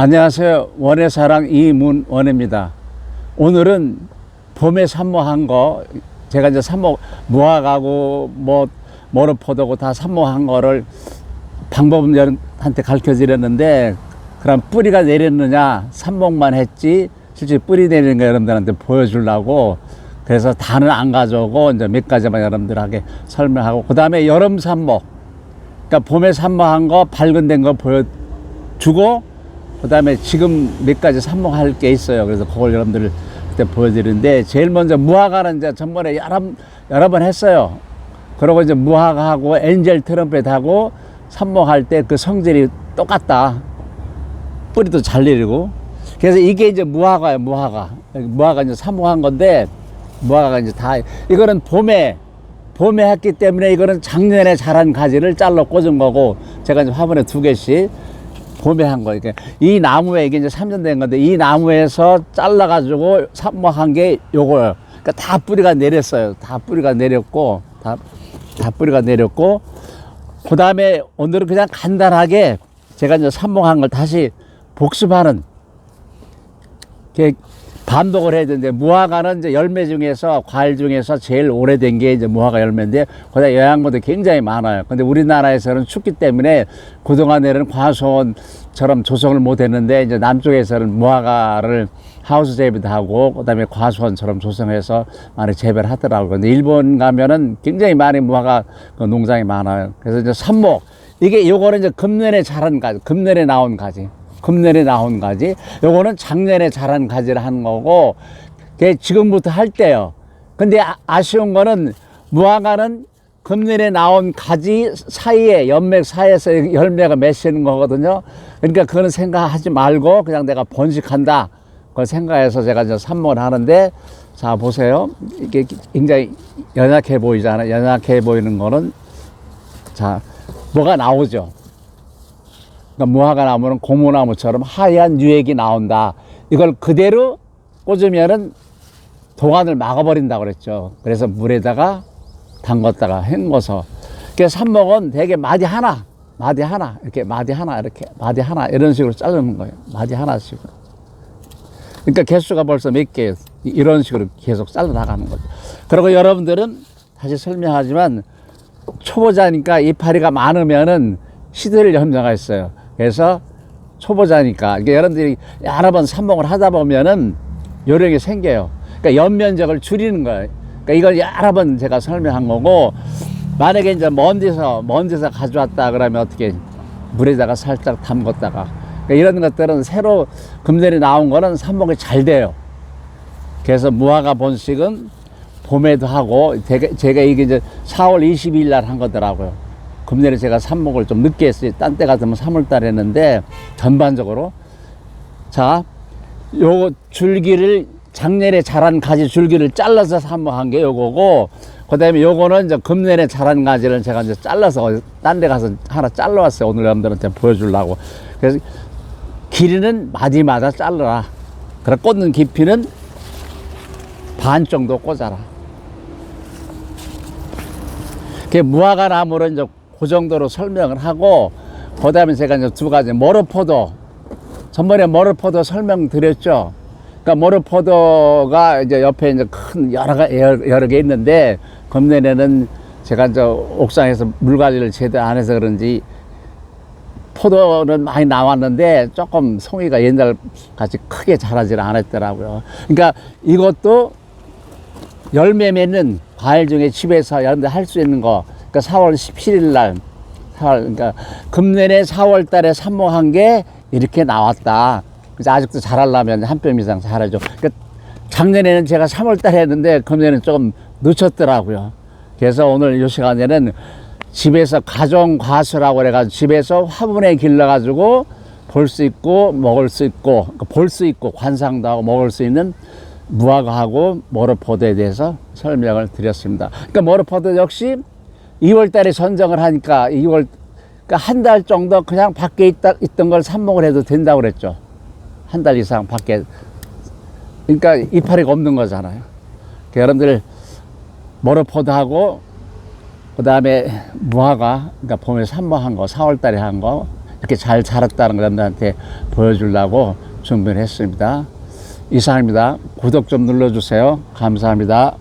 안녕하세요. 원의 사랑 이문원입니다. 오늘은 봄에 산모한 거 제가 이제 산모 무화과고 뭐 모로포도고 다 산모한 거를 방법은 여러분한테 가르쳐 드렸는데 그럼 뿌리가 내렸느냐 산목만 했지 실제 뿌리 내리는 거 여러분들한테 보여주려고 그래서 다는 안 가져오고 이제 몇 가지만 여러분들에게 설명하고 그 다음에 여름 산목 그러니까 봄에 산모한 거 밝은된 거 보여주고 그 다음에 지금 몇 가지 삽목할 게 있어요. 그래서 그걸 여러분들 그때 보여드리는데 제일 먼저 무화과는 이제 전번에 여러, 여러 번 했어요. 그리고 이제 무화과하고 엔젤 트럼펫하고 삽목할 때 그 성질이 똑같다. 뿌리도 잘 내리고. 그래서 이게 이제 무화과예요, 무화과. 무화과 이제 삽목한 건데 무화과가 이제 다 이거는 봄에 봄에 했기 때문에 이거는 작년에 자란 가지를 잘라 꽂은 거고 제가 이제 화분에 두 개씩 봄에 한 거. 이게 이 나무에 이게 이제 3년 된 건데 이 나무에서 잘라가지고 삽목한 게 요거예요. 그러니까 다 뿌리가 내렸어요. 다 뿌리가 내렸고 다, 다 뿌리가 내렸고 그 다음에 오늘은 그냥 간단하게 제가 이제 삽목한 걸 다시 복습하는 반복을 해야 되는데 무화과는 이제 열매 중에서 과일 중에서 제일 오래된 게 이제 무화과 열매인데 거기다 영양분도 굉장히 많아요. 근데 우리나라에서는 춥기 때문에 그동안에는 과수원처럼 조성을 못 했는데 이제 남쪽에서는 무화과를 하우스 재배도 하고 그다음에 과수원처럼 조성해서 많이 재배를 하더라고요. 근데 일본 가면은 굉장히 많이 무화과 그 농장이 많아요. 그래서 이제 삽목 이게 요거는 이제 금년에 자란 가지, 금년에 나온 가지. 금년에 나온 가지. 요거는 작년에 자란 가지를 하는 거고, 그게 지금부터 할 때요. 근데 아, 쉬운 거는 무화과는 금년에 나온 가지 사이에 연맥 사이에서 열매가 맺히는 거거든요. 그러니까 그거는 생각하지 말고 그냥 내가 번식한다. 그걸 생각해서 제가 이제 산모를 하는데 자 보세요. 이게 굉장히 연약해 보이잖아요. 연약해 보이는 거는 자 뭐가 나오죠. 그러니까 무화과 나무는 고무나무처럼 하얀 유액이 나온다. 이걸 그대로 꽂으면은 도관을 막아버린다고 그랬죠. 그래서 물에다가 담갔다가 헹궈서. 그래서 삽목은 되게 마디 하나, 마디 하나, 이렇게 마디 하나, 이렇게 마디 하나, 이런 식으로 자르는 거예요. 마디 하나씩. 그러니까 개수가 벌써 몇 개, 이런 식으로 계속 잘라 나가는 거죠. 그리고 여러분들은 다시 설명하지만 초보자니까 이파리가 많으면은 시들 현상가 있어요. 그래서 초보자니까 이게 여러분들이 여러 번 삽목을 하다 보면은 요령이 생겨요. 그러니까 연면적을 줄이는 거예요. 그러니까 이걸 여러 번 제가 설명한 거고 만약에 이제 먼 데서 먼 데서 가져왔다 그러면 어떻게 물에다가 살짝 담궜다가 그러니까 이런 것들은 새로 금년에 나온 거는 삽목이 잘 돼요. 그래서 무화과 본식은 봄에도 하고 제가 이게 이제 4월 22일 날 한 거더라고요. 금년에 제가 삽목을 좀 늦게 했어요. 딴때 같으면 3월 달에 했는데 전반적으로 자, 요 줄기를 작년에 자란 가지 줄기를 잘라서 삽목한 게 요거고 그 다음에 요거는 이제 금년에 자란 가지를 제가 이제 잘라서 딴 데 가서 하나 잘라왔어요. 오늘 여러분들한테 보여주려고. 그래서 길이는 마디마다 잘라라. 그래 꽂는 깊이는 반 정도 꽂아라. 그 무화과 나무를 이제 그 정도로 설명을 하고 그 다음에 제가 이제 두 가지 모로포도 전번에 모로포도 설명드렸죠. 그러니까 모로포도가 이제 옆에 이제 큰 여러 가 여러, 개 있는데 금년에는 제가 이제 옥상에서 물 관리를 제대로 안 해서 그런지 포도는 많이 나왔는데 조금 송이가 옛날 같이 크게 자라지를 않았더라고요. 그러니까 이것도 열매 맺는 과일 중에 집에서 여러분들 할 수 있는 거, 그러니까 4월 17일 날, 4월, 그러니까 금년에 4월 달에 삽목한 게 이렇게 나왔다. 그래서 아직도 자라려면 한 뼘 이상 자라죠. 그러니까 작년에는 제가 3월 달에 했는데 금년에는 조금 늦췄더라고요. 그래서 오늘 이 시간에는 집에서 가정 과수라고 그래가지고 집에서 화분에 길러가지고 볼 수 있고 먹을 수 있고 볼 수 있고 관상도 하고 먹을 수 있는 무화과하고 모로포도에 대해서 설명을 드렸습니다. 그러니까 모로포도 역시 2월 달에 선정을 하니까 2월 그러니까 한 달 정도 그냥 밖에 있다, 있던 걸 삽목을 해도 된다고 그랬죠. 한 달 이상 밖에 그러니까 이파리가 없는 거잖아요. 그러니까 여러분들 모로포도 하고 그 다음에 무화과, 그러니까 봄에 산모한 거, 4월 달에 한 거, 이렇게 잘 자랐다는 걸 여러분들한테 보여주려고 준비를 했습니다. 이상입니다. 구독 좀 눌러주세요. 감사합니다.